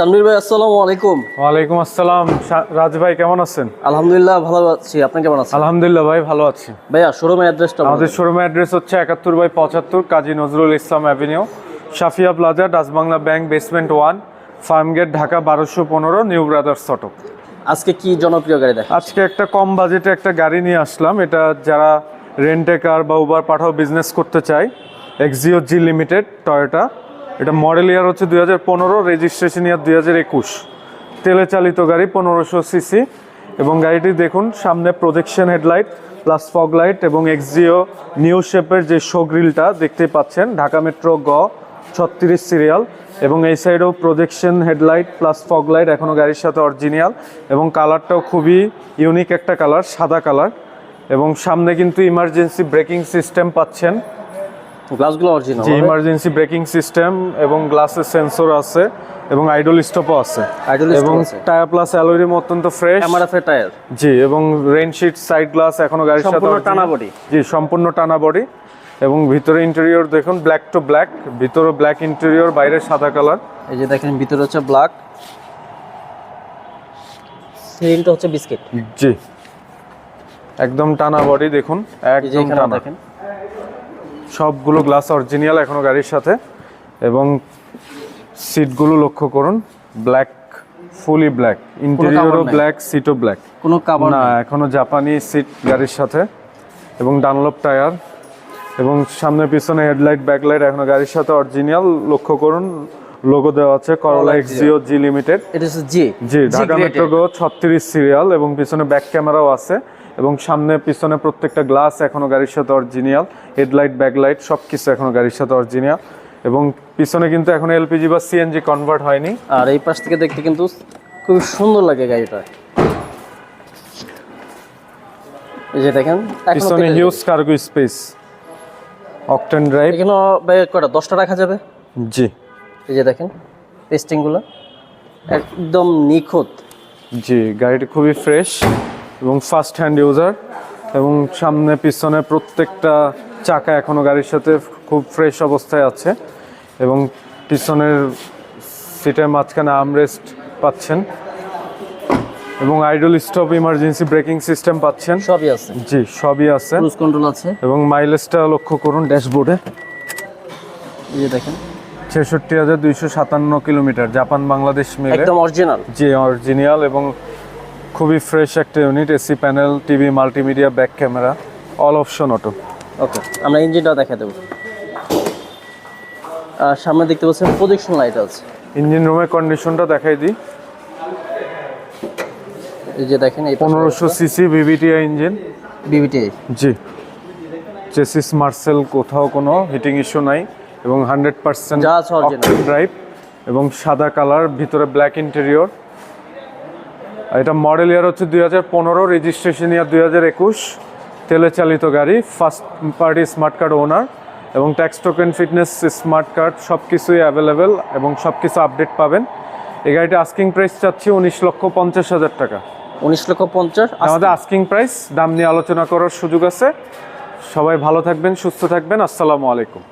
তানভীর ভাই আসসালামু আলাইকুম। ওয়ালাইকুম আসসালাম। রাজ ভাই কেমন আছেন? আলহামদুলিল্লাহ ভালো আছি। আপনি কেমন আছেন? আলহামদুলিল্লাহ ভাই ভালো আছি। ভাইয়া শোরুমের অ্যাড্রেসটা আমাদের শোরুমের অ্যাড্রেস হচ্ছে একাত্তর বাই পঁচাত্তর Kazi Nazrul Islam avenue Safia plaza Dutch Bangla bank basement one Farmgate Dhaka বারোশো পনেরো নিউ ব্রাদার্স অটো। আজকে কি জনপ্রিয় গাড়ি দেখা আজকে একটা কম বাজেটে একটা গাড়ি নিয়ে আসলাম। এটা যারা রেন্টে কার বা উবার পাঠাও বিজনেস করতে চায় এক্সিও জি লিমিটেড টয়োটা এটা মডেল ইয়ার হচ্ছে দুই হাজার পনেরো রেজিস্ট্রেশন ইয়ার দুই হাজার একুশ। তেলে চালিত গাড়ি পনেরোশো সিসি এবং গাড়িটি দেখুন, সামনে projection headlight plus fog light এবং এক্সিও নিউ শেপের যে শো গ্রিলটা দেখতে পাচ্ছেন, ঢাকা মেট্রো গ, ছত্রিশ সিরিয়াল এবং এই সাইডেও projection headlight plus fog light এখনও গাড়ির সাথে অরিজিনাল এবং কালারটাও খুবই ইউনিক একটা কালার সাদা কালার এবং সামনে কিন্তু ইমার্জেন্সি ব্রেকিং সিস্টেম পাচ্ছেন। গ্লাসগুলো অরিজিনাল যে ইমার্জেন্সি ব্রেকিং সিস্টেম এবং গ্লাসের সেন্সর আছে এবং আইডল স্টপও আছে। এবং টায়ার প্লাস অ্যালোরিম অত্যন্ত ফ্রেশ এমআরএফ টায়ার জি এবং রেইনশিট সাইড গ্লাস এখনও গাড়ির সাথে সম্পূর্ণ টানা body। জি সম্পূর্ণ টানা বডি এবং ভিতরে ইন্টেরিয়র দেখুন ব্ল্যাক টু ব্ল্যাক ভিতরে ব্ল্যাক ইন্টেরিয়র বাইরে সাদা কালার এই যে দেখেন ভিতরে হচ্ছে ব্ল্যাক সিলিংটা হচ্ছে বিস্কিট জি। একদম টানা বডি দেখুন একদম টানা। দেখেন। সবগুলো গ্লাস অরিজিনাল এখনও গাড়ির সাথে এবং সিটগুলো লক্ষ্য করুন ব্ল্যাক ফুলি ব্ল্যাক ইন্টেরিয়রও। ব্ল্যাক সিটও ব্ল্যাক কোনো কাভার না এখনও জাপানি সিট গাড়ির সাথে এবং ডানলপ টায়ার এবং সামনে পিছনে হেডলাইট ব্যাকলাইট এখনও গাড়ির সাথে অরিজিনাল লক্ষ্য করুন লোগো দেওয়া আছে করলা এক্সিও জি লিমিটেড এটা হচ্ছে জি জি ঢাকা মেট্রো গো ছত্রিশ সিরিয়াল এবং পিছনে ব্যাক ক্যামেরাও আছে। এবং সামনে পিছনে প্রত্যেকটা গ্লাস এখনও গাড়ির সাথে অরিজিনাল হেডলাইট ব্যাকলাইট সব কিছু এখনও গাড়ির সাথে অরিজিনাল এবং পিছনে কিন্তু এখন এলপিজি বা সিএনজি কনভার্ট হয়নি। আর এই পাশ থেকে দেখতে কিন্তু খুব সুন্দর লাগে গাড়িটা। এই যে দেখেন পিছনে huge cargo space octane drive এখানে কয়টা? দশটা রাখা যাবে? জি। এই যে দেখেন পেস্টিংগুলো একদম নিখুঁত। জি গাড়িটি খুবই ফ্রেশ এবং ফার্স্ট হ্যান্ড ইউজার এবং সামনে পিছনে প্রত্যেকটা চাকা এখনও গাড়ির সাথে খুব ফ্রেশ অবস্থায় আছে এবং পিছনের সিটের মাঝখানে আমরেস্ট পাচ্ছেন এবং idle stop emergency braking system পাচ্ছেন। সবই আছে। জি সবই আছে ক্রুজ কন্ট্রোল আছে। এবং মাইলেজটা লক্ষ্য করুন ড্যাশবোর্ডে। এই দেখেন ছেষট্টি হাজার দুইশো সাতান্ন কিলোমিটার জাপান বাংলাদেশ মিলে। একদম অরিজিনাল জি অরিজিনাল এবং খুবই ফ্রেশ একটা unit AC panel TV multimedia back camera all option auto okay আমরা ইঞ্জিনটা দেখা দেবো। আর সামনে দেখতে পাচ্ছেন প্রজেকশন লাইট আছে। ইঞ্জিন রুমের কন্ডিশনটা দেখাই দিই। এই যে দেখেন এই পনেরোশো সিসি ভিভিটিআই ইঞ্জিন বিবিটি জি। চেসিস মার্সেল কোথাও কোনো হিটিং ইস্যু নাই। এবং হান্ড্রেড পার্সেন্ট ড্রাইভ এবং সাদা কালার ভিতরে ব্ল্যাক ইন্টেরিয়র। এটা মডেল ইয়ার হচ্ছে দুই হাজার পনেরো রেজিস্ট্রেশন ইয়ার দুই হাজার একুশ। তেলে চালিত গাড়ি first party smart card owner এবং tax token fitness smart card সব কিছুই অ্যাভেলেবেল এবং সব কিছু আপডেট পাবেন। এই গাড়িটা আস্কিং প্রাইস চাচ্ছি উনিশ লক্ষ পঞ্চাশ হাজার টাকা। উনিশ লক্ষ পঞ্চাশ আমাদের আস্কিং প্রাইস দাম নিয়ে আলোচনা করার সুযোগ আছে। সবাই ভালো থাকবেন সুস্থ থাকবেন। আসসালামু আলাইকুম।